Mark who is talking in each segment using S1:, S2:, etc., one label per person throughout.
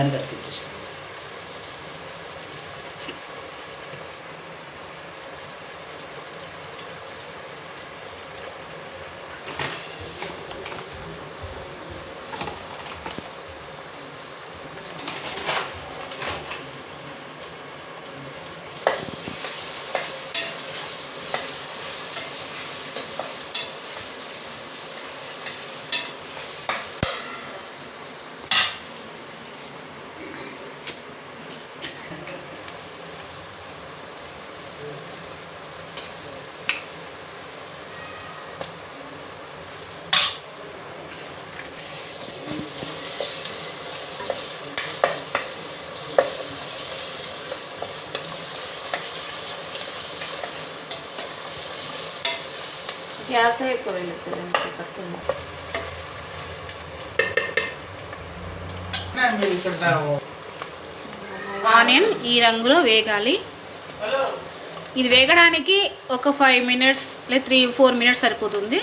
S1: 誰だって言うとした
S2: gas ఎక్కువ వెళ్ళిపోతుంది తక్కువ ఆనియన్ ఈ రంగులో వేగాలి. ఇది వేగడానికి ఒక ఫైవ్ మినిట్స్ లేదా త్రీ ఫోర్ మినిట్స్ సరిపోతుంది.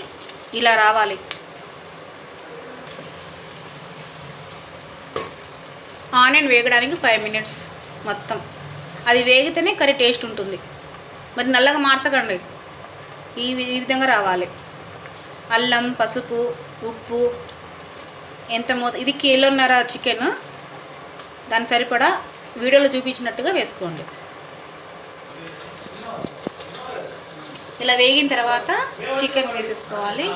S2: ఇలా రావాలి. ఆనియన్ వేగడానికి ఫైవ్ మినిట్స్ మొత్తం. అది వేగితేనే కర్రీ టేస్ట్ ఉంటుంది. మరి నల్లగా మార్చకండి. ఈ ఈ విధంగా రావాలి. అల్లం పసుపు ఉప్పు ఎంత మో ఇది కిలోన్నర చికెన్. దాని సరిపడా వీడియోలో చూపించినట్టుగా వేసుకోండి. ఇలా వేగిన తర్వాత చికెన్ వేసేసుకోవాలి.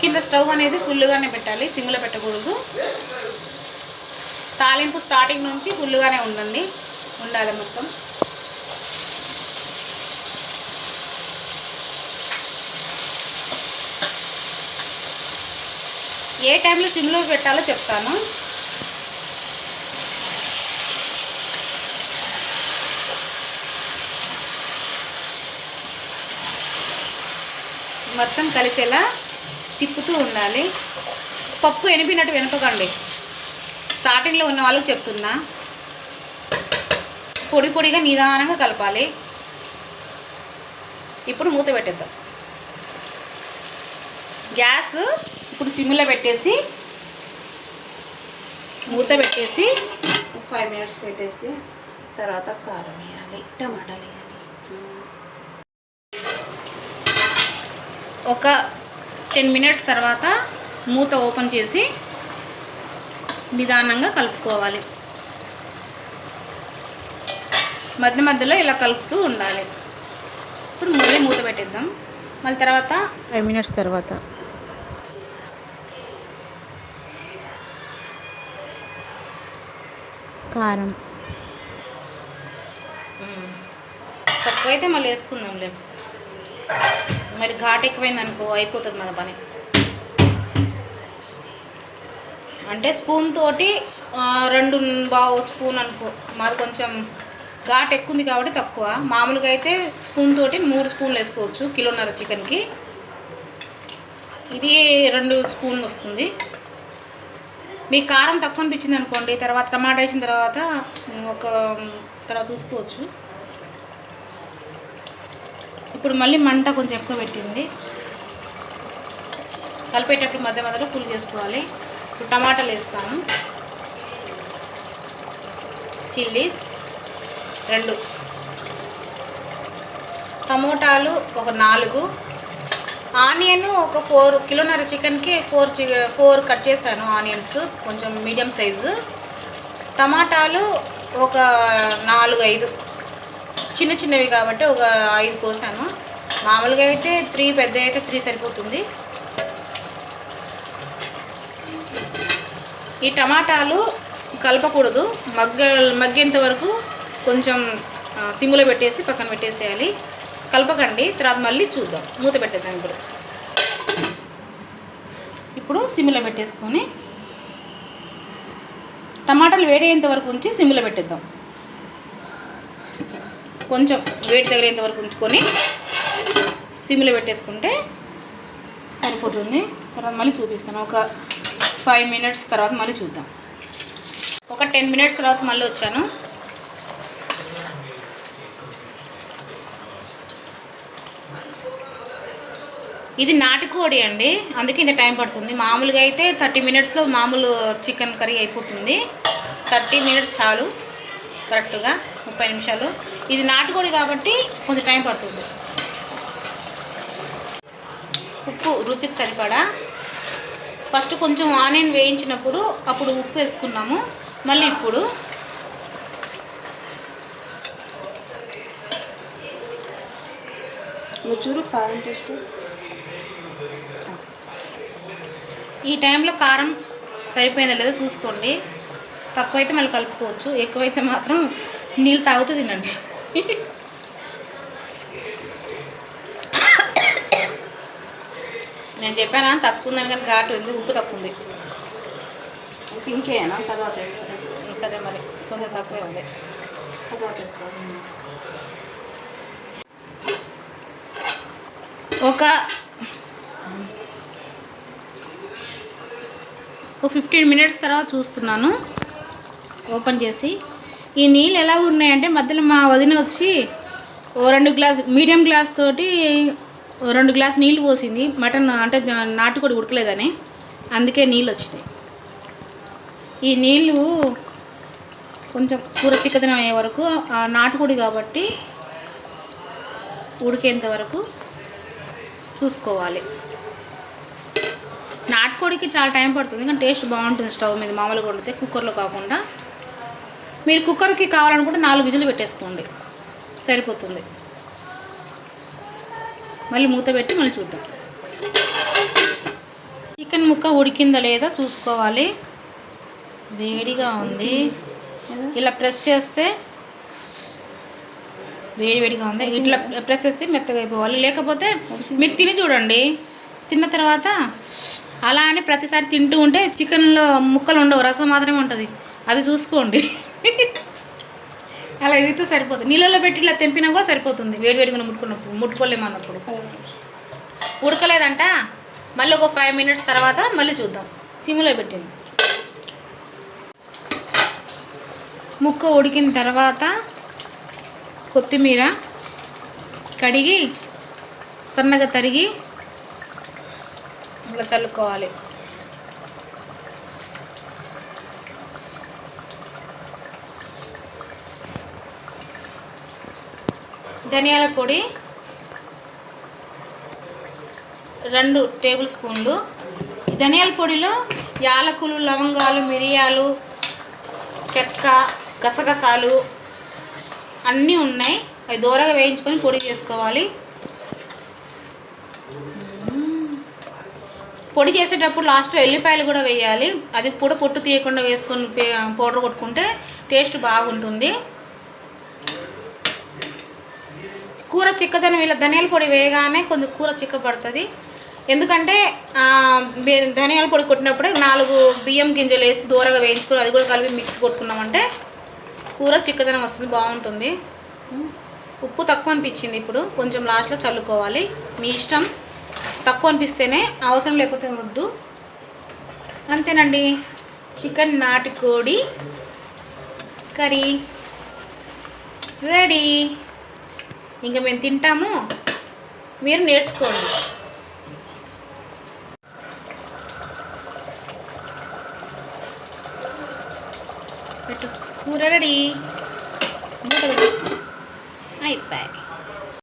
S2: కింద స్టవ్ అనేది ఫుల్గానే పెట్టాలి సిమ్లో పెట్టకూడదు. తాలింపు స్టార్టింగ్ నుంచి ఫుల్గానే ఉండండి ఉండాలి మొత్తం. ఏ టైంలో సిమ్లో పెట్టాలో చెప్తాను. మొత్తం కలిసేలా తిప్పుతూ ఉండాలి. పప్పు ఎనిపినట్టు వెనుకకండి. స్టార్టింగ్లో ఉన్న వాళ్ళకి చెప్తున్నా. పొడి పొడిగా నిదానంగా కలపాలి. ఇప్పుడు మూత పెట్టేద్దాం. గ్యాస్ ఇప్పుడు సిమ్లో పెట్టేసి మూత పెట్టేసి ఫైవ్ మినిట్స్ పెట్టేసి తర్వాత కారం వేయాలి టమాటాలు వేయాలి. ఒక టెన్ మినిట్స్ తర్వాత మూత ఓపెన్ చేసి నిదానంగా కలుపుకోవాలి. మధ్య మధ్యలో ఇలా కలుపుతూ ఉండాలి. ఇప్పుడు మళ్ళీ మూత పెట్టేద్దాం. మళ్ళీ తర్వాత? ఫైవ్ మినిట్స్ తర్వాత. కారం. తక్కువైతే మళ్ళీ వేసుకుందాంలే. మరి ఘాట్ ఎక్కువైంది అనుకో అయిపోతుంది మన పని. అంటే స్పూన్ తోటి రెండు బావు స్పూన్ అనుకో. మాది కొంచెం ఘాట్ ఎక్కువ ఉంది కాబట్టి తక్కువ. మామూలుగా అయితే స్పూన్ తోటి మూడు స్పూన్లు వేసుకోవచ్చు కిలోన్నర చికెన్కి. ఇది రెండు స్పూన్లు వస్తుంది. మీకు కారం తక్కువ అనిపించింది అనుకోండి తర్వాత టమాటా వేసిన తర్వాత ఒక తర్వాత చూసుకోవచ్చు. ఇప్పుడు మళ్ళీ మంట కొంచెం ఎక్కువ పెట్టింది. కలిపేటప్పుడు మధ్య మధ్యలో ఫుల్ చేసుకోవాలి. ఇప్పుడు టమాటాలు వేస్తాను. చిల్లీస్. రెండు. టమోటాలు ఒక నాలుగు. ఆనియన్ ఒక ఫోర్ కిలోన్నర చికెన్కి ఫోర్ చి ఫోర్ కట్ చేశాను ఆనియన్స్ కొంచెం మీడియం సైజు. టమాటాలు ఒక నాలుగు ఐదు. చిన్న చిన్నవి కాబట్టి ఒక ఐదు కోసాను. మామూలుగా అయితే త్రీ పెద్ద అయితే త్రీ సరిపోతుంది. ఈ టమాటాలు కలపకూడదు. మగ్గ మగ్గేంత వరకు కొంచెం సిమ్ములో సిమ్లో పెట్టేసి పక్కన పెట్టేసేయాలి. కలపకండి తర్వాత మళ్ళీ చూద్దాం. మూత పెట్టేద్దాం ఇప్పుడు. ఇప్పుడు సిమ్లో పెట్టేసుకొని టమాటాలు వేడేంత వరకు ఉంచి సిమ్లో పెట్టేద్దాం. కొంచెం వేడి తగిలేంత వరకు ఉంచుకొని సిమ్లో పెట్టేసుకుంటే సరిపోతుంది. తర్వాత మళ్ళీ చూపిస్తాను. ఒక ఫైవ్ మినిట్స్ తర్వాత మళ్ళీ చూద్దాం. ఒక టెన్ మినిట్స్ తర్వాత మళ్ళీ వచ్చాను. ఇది నాటుకోడి అండి. అందుకే ఇంత టైం పడుతుంది. మామూలుగా అయితే థర్టీ మినిట్స్లో మామూలు చికెన్ కర్రీ అయిపోతుంది. థర్టీ మినిట్స్ చాలు. కరెక్ట్గా ముప్పై నిమిషాలు. ఇది నాటుకోడి కాబట్టి కొంచెం టైం పడుతుంది. ఉప్పు రుచికి సరిపడా. ఫస్ట్ కొంచెం ఆనియన్ వేయించినప్పుడు అప్పుడు ఉప్పు వేసుకున్నాము. మళ్ళీ ఇప్పుడు
S1: చూడు కారం టేస్ట్.
S2: ఈ టైంలో కారం సరిపోయిందో లేదో చూసుకోండి. తక్కువైతే మళ్ళీ కలుపుకోవచ్చు. ఎక్కువైతే మాత్రం నీళ్ళు తాగుతూ తినండి. నేను చెప్పానా? తక్కువ ఉందని కానీ ఘాటు ఉంది ఉప్పు తక్కువ ఉంది.
S1: ఇంకేనా? తర్వాత వేస్తారు?
S2: సరే మరి. కొంచెం తక్కువే ఉంది.
S1: తర్వాత వేస్తారు?
S2: ఒక ఒక ఫిఫ్టీన్ మినిట్స్ తర్వాత చూస్తున్నాను. ఓపెన్ చేసి. ఈ నీళ్ళు ఎలా ఉన్నాయంటే మధ్యలో మా వదిన వచ్చి ఓ రెండు గ్లాస్ మీడియం గ్లాస్ తోటి రెండు గ్లాస్ నీళ్ళు పోసింది. మటన్ అంటే నాటుకోడి ఉడకలేదని. అందుకే నీళ్ళు వచ్చినాయి. ఈ నీళ్ళు కొంచెం కూర చిక్కదనం అయ్యే వరకు ఆ నాటుకోడి కాబట్టి ఉడికేంత వరకు చూసుకోవాలి. నాటుకోడికి చాలా టైం పడుతుంది కానీ టేస్ట్ బాగుంటుంది స్టవ్ మీద మామూలుగా వండితే కుక్కర్లో కాకుండా. మీరు కుక్కర్కి కావాలనుకుంటే నాలుగు విజులు పెట్టేసుకోండి. సరిపోతుంది. మళ్ళీ మూత పెట్టి మళ్ళీ చూద్దాం. చికెన్ ముక్క ఉడికిందా లేదా చూసుకోవాలి. వేడిగా ఉంది. ఇలా ప్రెస్ చేస్తే వేడి వేడిగా ఉంది. ఇట్లా ప్రెస్ చేస్తే మెత్తగా అయిపోవాలి. లేకపోతే మీరు తిని చూడండి. తిన్న తర్వాత అలా అని ప్రతిసారి తింటూ ఉంటే చికెన్లో ముక్కలు ఉండవు రసం మాత్రమే ఉంటుంది. అది చూసుకోండి. అలా ఎదిగితే సరిపోతుంది. నీళ్ళలో పెట్టి ఇలా తెంపినా కూడా సరిపోతుంది. వేడి వేడిగా ముట్టుకున్నప్పుడు ముట్టుకోలేమన్నప్పుడు ఉడకలేదంట. మళ్ళీ ఒక ఫైవ్ మినిట్స్ తర్వాత మళ్ళీ చూద్దాం. సిమ్లో పెట్టింది. ముక్క ఉడికిన తర్వాత కొత్తిమీర కడిగి సన్నగా తరిగి ఇట్లా చల్లుకోవాలి. ధనియాల పొడి రెండు టేబుల్ స్పూన్లు. ధనియాల పొడిలో యాలకులు లవంగాలు మిరియాలు చెక్క గసగసాలు అన్నీ ఉన్నాయి. అవి దూరగా వేయించుకొని పొడి చేసుకోవాలి. పొడి చేసేటప్పుడు లాస్ట్లో ఎల్లిపాయలు కూడా వేయాలి. అది కూడా పొట్టు తీయకుండా వేసుకొని పౌడర్ కొట్టుకుంటే టేస్ట్ బాగుంటుంది. కూర చిక్కదనం ఇలా ధనియాల పొడి వేయగానే కొంచెం కూర చిక్కబడుతుంది. ఎందుకంటే ధనియాల పొడి కొట్టినప్పుడు నాలుగు బియ్యం గింజలు వేసి దూరగా వేయించుకొని అది కూడా కలిపి మిక్స్ కొట్టుకున్నామంటే కూర చిక్కదనం వస్తుంది బాగుంటుంది. ఉప్పు తక్కువ అనిపించింది ఇప్పుడు. కొంచెం లాస్ట్లో చల్లుకోవాలి. మీ ఇష్టం? తక్కువ అనిపిస్తేనే అవసరం లేకపోతే వద్దు. అంతేనండి. చికెన్ నాటుకోడి కర్రీ రెడీ. ఇంకా మేము తింటాము. మీరు నేర్చుకోండి. పెట్టు. కూర రెడీ.